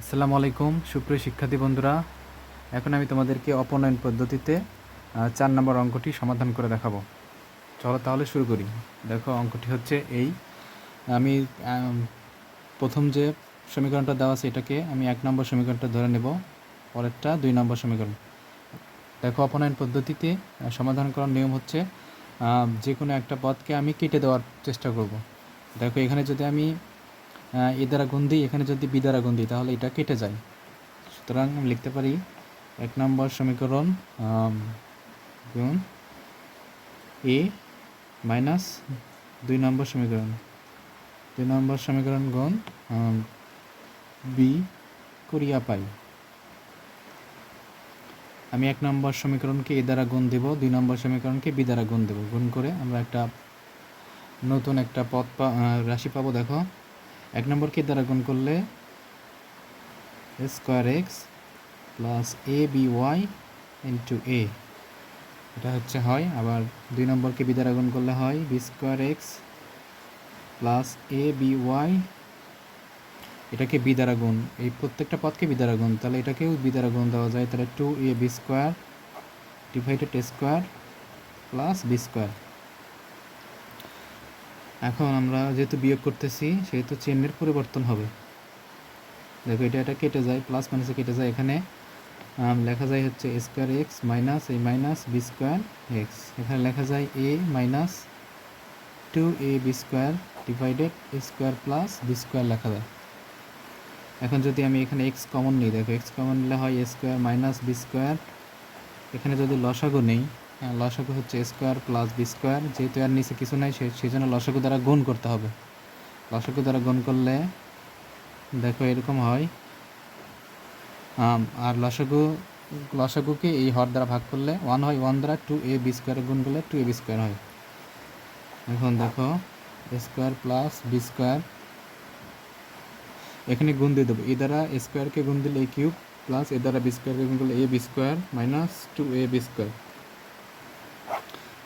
আসসালামু আলাইকুম, সুপ্রিয় শিক্ষার্থী বন্ধুরা। এখন আমি তোমাদেরকে অপনয়ন পদ্ধতিতে চার নম্বর অঙ্কটি সমাধান করে দেখাবো। চলো তাহলে শুরু করি। দেখো, অঙ্কটি হচ্ছে এই। আমি প্রথম যে সমীকরণটা দেওয়া আছে এটাকে আমি এক নম্বর সমীকরণটা ধরে নেব, পরেরটা দুই নম্বর সমীকরণ। দেখো, অপনয়ন পদ্ধতিতে সমাধান করার নিয়ম হচ্ছে যে কোনো একটা পদকে আমি কেটে দেওয়ার চেষ্টা করব। দেখো, এখানে যদি আমি এ দ্বারা গুণ দিই এখানে যদি বি দ্বারা গুণ দিই তাহলে এটা কেটে যায়। সুতরাং আমি লিখতে পারি, এক নম্বর সমীকরণ গুণ এ মাইনাস দুই নম্বর সমীকরণ। দুই নম্বর সমীকরণ গুণ বি করিয়া পাই। আমি এক নম্বর সমীকরণকে এ দ্বারা গুণ দেব, দুই নম্বর সমীকরণকে বি দ্বারা গুণ দেব। গুণ করে আমরা একটা নতুন একটা পথ পা রাশি পাবো, দেখো। এক নম্বরকে দ্বারা গুণ করলে? Square x plus a b y into a এটা হচ্ছে হয়, আবার দুই নম্বরকে বি দ্বারা গুণ করলে হয়? B square x plus a b y এটাকে বি দ্বারা গুণ? এই প্রত্যেকটা পদকে বি দ্বারা গুণ, তাহলে এটাকেও বি দ্বারা গুণ দেওয়া যায়। তাহলে two a b square divided square plus b square এখন আমরা যেহেতু বিয়োগ করতেছি, সেহেতু চিহ্নের পরিবর্তন হবে। দেখো, এটা এটা কেটে যায় প্লাস মাইনাসে কেটে যায় এখানে। লেখা যায় হচ্ছে স্কোয়ার এক্স মাইনাস এই মাইনাস বি স্কোয়ার এক্স এখানে লেখা যায় a minus two a b square divided square plus b square লেখা যায়। এখন যদি আমি এখানে এক্স কমন নিই, দেখো এক্স কমন নিলে হয় a square minus b square এখানে যদি লসাগু নেই লসাগু হচ্ছে স্কোয়ার প্লাস বি স্কোয়ার। যেহেতু আর নিচে কিছু নাই সেই জন্য লসাগু দ্বারা গুণ করতে হবে। লসাগু দ্বারা গুণ করলে দেখো এরকম হয়। আর লসাগু, লসাগুকে এই হর দ্বারা ভাগ করলে ওয়ান হয় ওয়ান দ্বারা টু এ বি স্কোয়ারে গুণ করলে টু এ বি স্কোয়ার হয়। এখন দেখো স্কোয়ার প্লাস বি স্কোয়ার এখানে গুণ দিয়ে দেবো। এ দ্বারা স্কোয়ারকে গুণ দিলে এ কিউব প্লাস এ দ্বারা বি স্কোয়ারকে গুণ করলে a b square minus two a b square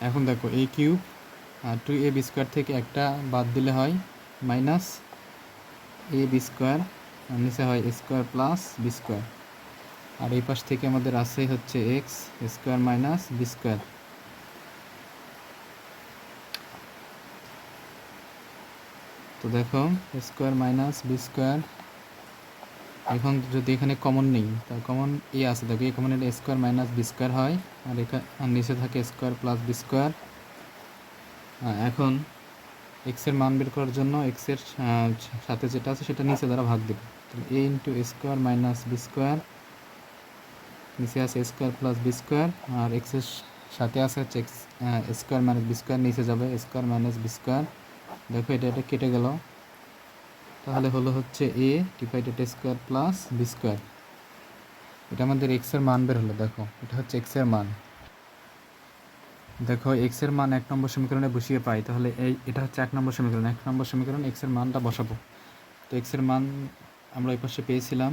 এখন দেখো এ কিউব আর টু এ বি স্কোয়ার থেকে একটা বাদ দিলে হয় মাইনাস এ বি স্কোয়ার নিচে হয় স্কোয়ার প্লাস বি স্কোয়ার আর এই পাশ থেকে আমাদের আছে হচ্ছে x square minus b square তো দেখো স্কোয়ার মাইনাস বি স্কোয়ার এখন যদি এখানে কমন নেই তার কমন এ আছে। দেখো a common square minus b square হয়, আর এখানে নিচে থাকে স্কোয়ার প্লাস বি স্কোয়ার এখন এক্সের মান বের করার জন্য এক্সের সাথে যেটা আছে সেটা নিচে দ্বারা ভাগ দেবে। A into square minus b square নিচে আছে স্কোয়ার প্লাস বি স্কোয়ার আর এক্সের সাথে আছে হচ্ছে x square minus b square নিচে যাবে স্কোয়ার মাইনাস বি স্কোয়ার দেখো, এটা এটা কেটে গেল। তাহলে হলো হচ্ছে a divided square plus b square এটা আমাদের এক্সের মান বের হলো, দেখো। এটা হচ্ছে এক্সের মান। দেখো এক্সের মান এক নম্বর সমীকরণে বসিয়ে পাই, তাহলে এই, এটা হচ্ছে এক নম্বর সমীকরণ। এক নম্বর সমীকরণ এক্সের মানটা বসাবো। তো এক্সের মান আমরা এই পাশে পেয়েছিলাম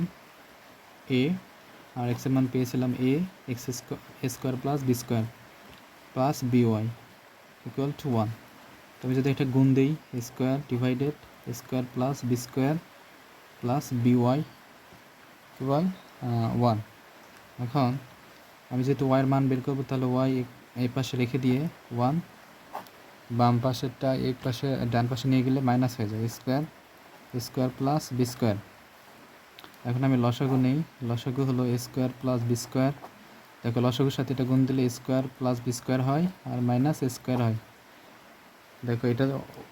এ আর এক্সের মান পেয়েছিলাম a x square plus b square plus b y equal to one তো আমি যদি এটা গুণ দিই square divided square plus b square plus b y equal one. এখন আমি যেহেতু ওয়াইয়ের মান বের করব, তাহলে ওয়াই এই পাশে রেখে দিয়ে ওয়ান বাম পাশেরটা এই পাশে, ডান পাশে নিয়ে গেলে মাইনাস হয়ে যায়। Square square plus b square. এখন আমি লসাগু নেই। লসাগু হলো স্কোয়ার প্লাস বি স্কোয়ার। দেখো, লসাগুর সাথে এটা গুণ দিলে স্কোয়ার প্লাস বি স্কোয়ার হয় আর মাইনাস স্কোয়ার হয়। দেখো, এটা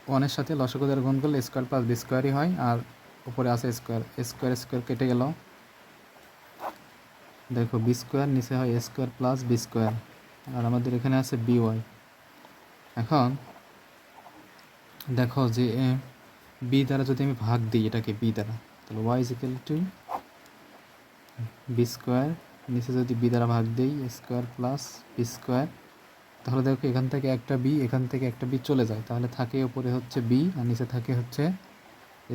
ওয়ানের সাথে লসাগু দ্বারা গুণ করলে স্কোয়ার প্লাস বি স্কোয়ারই হয়, আর উপরে আছে স্কোয়ার স্কোয়ার স্কোয়ার কেটে গেল। দেখো বি স্কোয়ার নিচে হয় স্কোয়ার প্লাস বি স্কোয়ার আর আমাদের এখানে আছে বি ওয়াই এখন দেখো যে বি দ্বারা যদি আমি ভাগ দিই, এটাকে বি দ্বারা, তাহলে y is equal to b square নিচে যদি বি দ্বারা ভাগ দিই স্কোয়ার প্লাস বি স্কোয়ার তাহলে দেখো এখান থেকে একটা বি এখান থেকে একটা বি চলে যায়। তাহলে থাকে উপরে হচ্ছে বি আর নিচে থাকে হচ্ছে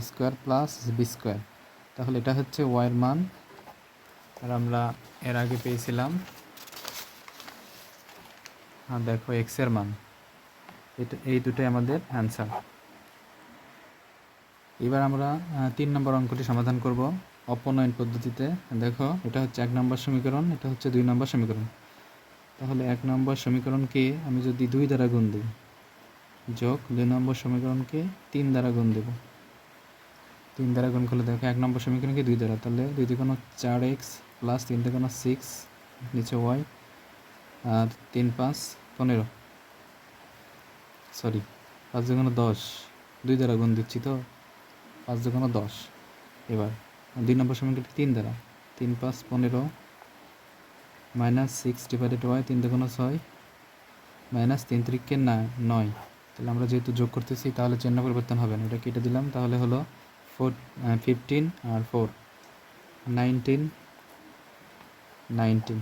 স্কোয়ার প্লাস বি স্কোয়ার তাহলে এটা হচ্ছে ওয়াইয়ের মান। আর আমরা এর আগে পেয়েছিলাম, আর দেখো এক্সের মান। এটা, এই দুটোই আমাদের অ্যান্সার এবার আমরা তিন নম্বর অঙ্কটি সমাধান করব। অপনয়ন পদ্ধতিতে। দেখো, এটা হচ্ছে এক নম্বর সমীকরণ, এটা হচ্ছে দুই নম্বর সমীকরণ। তাহলে এক নম্বর সমীকরণকে আমি যদি দুই দ্বারা গুণ দিই। যোগ দুই নম্বর সমীকরণকে তিন দ্বারা গুণ দেব। তিন দ্বারা গুণ করলে দেখো এক নম্বর সমীকরণকে দুই দ্বারা। তাহলে দুই দিকে কোনো চার এক্স প্লাস তিন দিকে কোনো সিক্স নিচে ওয়াই আর তিন পাঁচ পনেরো। সরি, পাঁচ দুগুণ দশ। দুই দ্বারা গুণ দিচ্ছি তো? পাঁচ দুগুণ দশ। এবার দুই নম্বর সমীকরণটি তিন দ্বারা। তিন পাঁচ পনেরো মাইনাস সিক্স ডিভাইডেড ওয়াই তিন দুগুণ ছয়, মাইনাস তিন ত্রিককে নয়। তাহলে আমরা যেহেতু যোগ করতেছি, তাহলে চিহ্ন পরিবর্তন হবে না। এটা কেটে দিলাম, তাহলে হলো ফোর ফিফটিন আর ফোর নাইনটিন নাইনটিন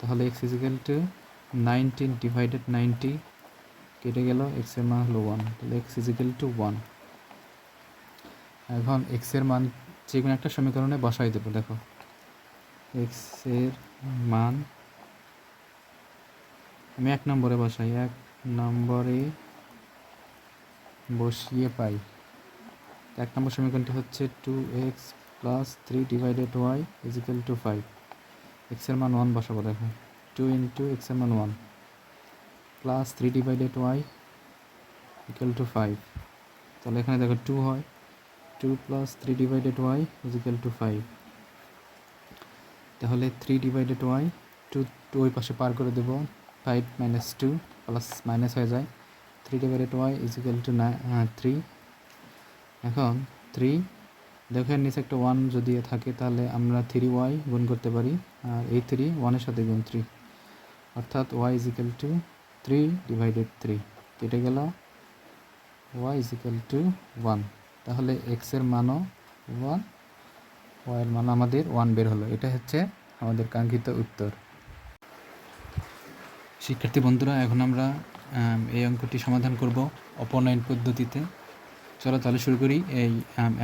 তাহলে x is equal to nineteen divided ninety কেটে গেল এক্সের মান হলো ওয়ান তাহলে এক্স ইজিক্যাল টু ওয়ান এখন এক্সের মান যে কোনো একটা সমীকরণে বসাই দেবো, দেখো। এক্সের মান। আমি এক নম্বরে বসাই, এক নম্বরে বসিয়ে পাই। এক নম্বর সমীকরণটি হচ্ছে two x plus three divided y is equal to five এক্সের মান ওয়ান বসাবো, দেখো। টু ইন্টু এক্সের মান one plus three divided y equal to five তাহলে এখানে দেখো টু হয় two plus three divided y is equal to five তাহলে three divided y two two ওই পাশে পার করে দেবো five minus two plus minus হয়ে যায়। Three divided y is equal to three এখন থ্রি দেখেন নিচে একটা ওয়ান যদি থাকে, তাহলে আমরা থ্রি ওয়াই গুণ করতে পারি, আর এই থ্রি ওয়ানের সাথে গুণ থ্রি অর্থাৎ y is equal to three divided three কেটে গেল ওয়াই ইজিক্যাল টু ওয়ান তাহলে এক্সের মানও ওয়ান ওয়াইয়ের মান আমাদের ওয়ান বের হলো। এটা হচ্ছে আমাদের কাঙ্ক্ষিত উত্তর। শিক্ষার্থী বন্ধুরা, এখন আমরা এই অঙ্কটি সমাধান করব অপনয়ন পদ্ধতিতে। চলো তাহলে শুরু করি এই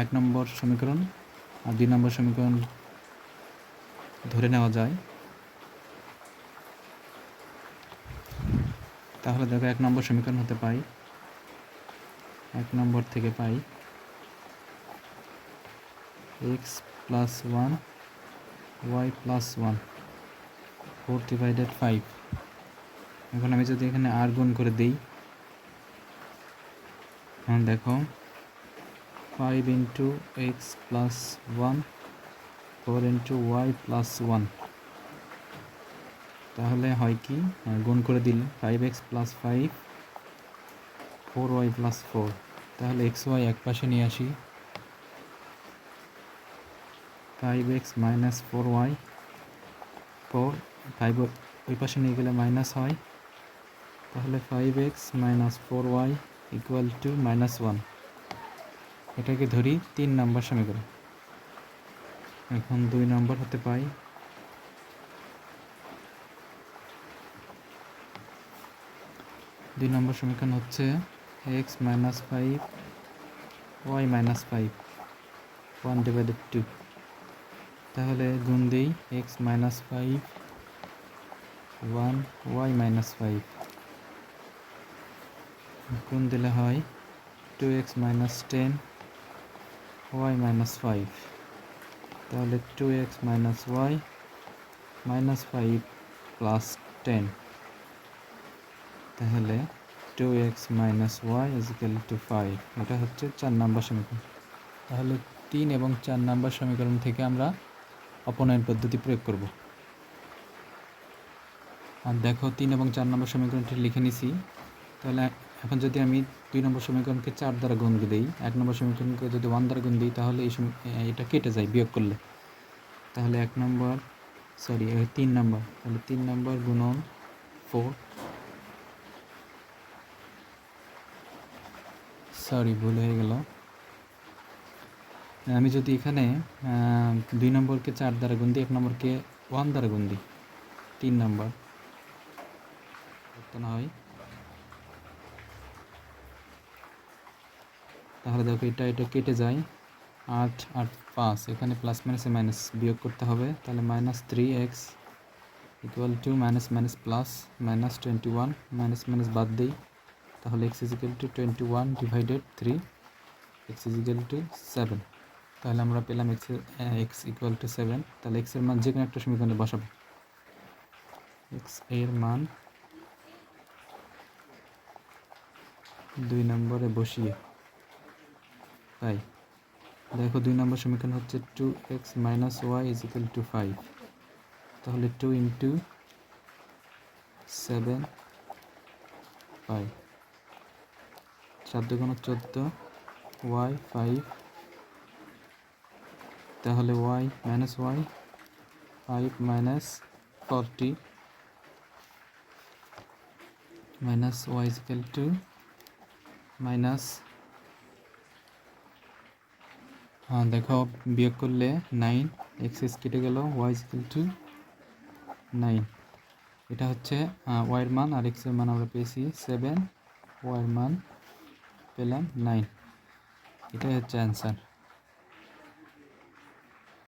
এক নম্বর সমীকরণ আর দুই নম্বর সমীকরণ ধরে নেওয়া যায়। তাহলে দেখো এক নম্বর সমীকরণ হতে পাই। এক নম্বর থেকে পাই। X plus one y plus one four divided five এখন আমি যদি এখানে আর গুণ করে দিই, এখন দেখো five into x plus one four into y plus one তাহলে হয় কি? গুণ করে দিলে five x plus five four y plus four তাহলে এক্স ওয়াই এক পাশে নিয়ে আসি। Five x minus four y four five ওই পাশে নিয়ে গেলে মাইনাস হয়। তাহলে five x minus four y equal to minus one এটাকে ধরি তিন নম্বর সমীকরণ। এখন দুই নম্বর হতে পাই। দুই নম্বর সমীকরণ হচ্ছে x minus five y minus five one divided two তাহলে গুণ দিই x minus five one y minus five গুণ দিলে হয় two x minus ten y minus five তাহলে two x minus y minus five plus ten তাহলে two x minus y is equal to five এটা হচ্ছে চার নম্বর সমীকরণ। তাহলে তিন এবং চার নম্বর সমীকরণ থেকে আমরা অপনয়ন পদ্ধতি প্রয়োগ করব। আর দেখো, তিন এবং চার নম্বর সমীকরণটি লিখে নিছি। তাহলে এখন যদি আমি দুই নম্বর সমীকরণকে চার দ্বারা গুণ দিই, এক নম্বর সমীকরণকে যদি ওয়ান দ্বারা গুণ দিই, তাহলে এই এটা কেটে যায় বিয়োগ করলে। তাহলে এক নম্বর সরি তিন নম্বর। তাহলে তিন নম্বর গুণন ফোর সরি ভুল হয়ে গেল। আমি যদি এখানে দুই নম্বরকে চার দ্বারা গুণ দিই, এক নম্বরকে ওয়ান দ্বারা গুণ দিই, তিন নম্বর। হয়। তাহলে দেখো এটা এটা কেটে যায়। আট আট, পাঁচ। এখানে প্লাস মাইনাসে মাইনাস বিয়োগ করতে হবে। তাহলে minus three x equal to minus minus plus minus twenty one minus minus বাদ দিই। তাহলে x is equal to twenty one divided three x is equal to seven তাহলে আমরা পেলাম x x equal to seven তাহলে এক্সের মান যে কোনো একটা সমীকরণে বসাবো। এক্সের মান দুই নম্বরে বসিয়ে। পাই দেখো দুই নম্বর সমীকরণ হচ্ছে two x minus y is equal to five তাহলে টু ইন্টু সেভেন ফাইভ চার দুগুণ চোদ্দ ওয়াই ফাইভ তাহলে y minus y five minus forty minus y is equal to minus হ্যাঁ দেখো, বিয়োগ করলে নাইন এক্সেস কেটে গেল ওয়াই ইজিক্যাল টু নাইন এটা হচ্ছে ওয়াইয়ের মান, আর এক্সের মান আমরা পেয়েছি সেভেন ওয়াইয়ের মান পেলাম নাইন এটাই হচ্ছে অ্যান্সার